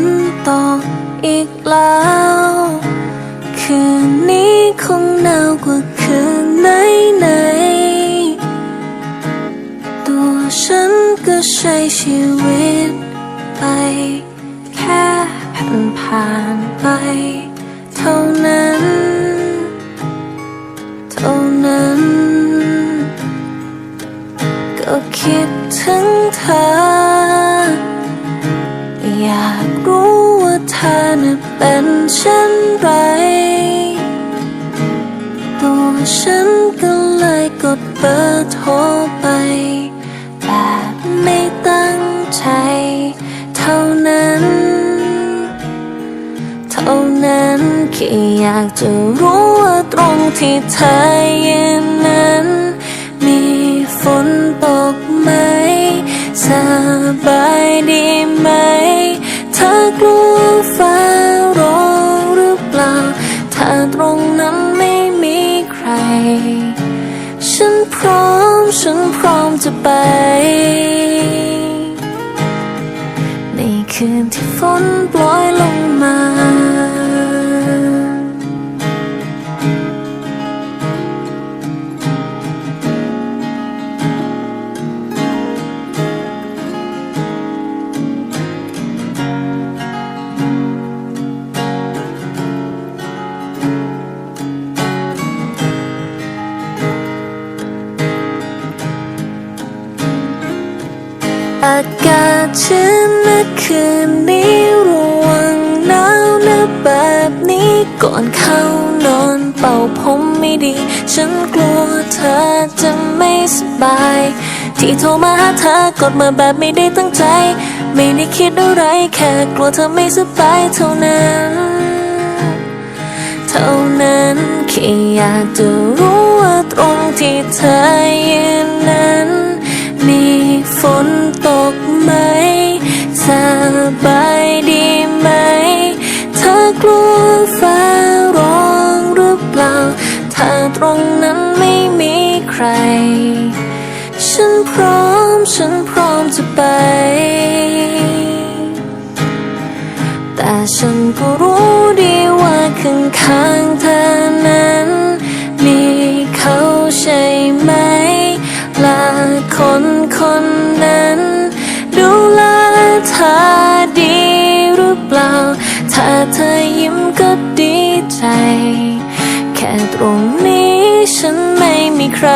นตกอีกแล้ว คืนนี้คงหนาวกว่าคืนไหนไหนๆตัวฉันก็ใช้ชีวิตไป แค่ผ่านผ่านไป เท่านั้น เท่านั้น ก็คิดถึงเธอ อยากรู้ว่าเธอน่ะเป็นเช่นไร ตัวฉันก็เลยกดเบอร์โทรไปแบบไม่ตั้งใจ เท่านั้น เท่านั้นแค่อยากจะรู้ว่าตรงที่เธอยืนนั้น สบายดีไหมเธอกลัวฟ้าร้องหรือเปล่า ถ้าตรงนั้นไม่มีใคร ฉันพร้อม ฉันพร้อมจะไป ในคืนที่ฝนโปรยลงากาศชื้นเมื่อคืนนี้ระวังหนาวนะแบบนี้ก่อนเข้านอนเป่าผมไม่ดี ฉันกลัวเธอจะไม่สบาย ที่โทรมาหาเธอกดมาแบบไม่ได้ตั้งใจ ไม่ได้คิดอะไรแค่กลัวเธอไม่สบายเท่านั้น เท่านั้นแค่อยากจะรู้ว่าตรงที่เธอยืน กลัวฟ้าร้องหรือเปล่า ถ้าตรงนั้นไม่มีใคร ฉันพร้อม ฉันพร้อมจะไป แต่ฉันก็รู้ดีว่าข้างข้างเธอนั้น มีเขาใช่ไหมและคนคนนั้น ดูแลเธอ เธอยิ้มก็ดีใจ แค่ตรงนี้ฉันไม่มีใคร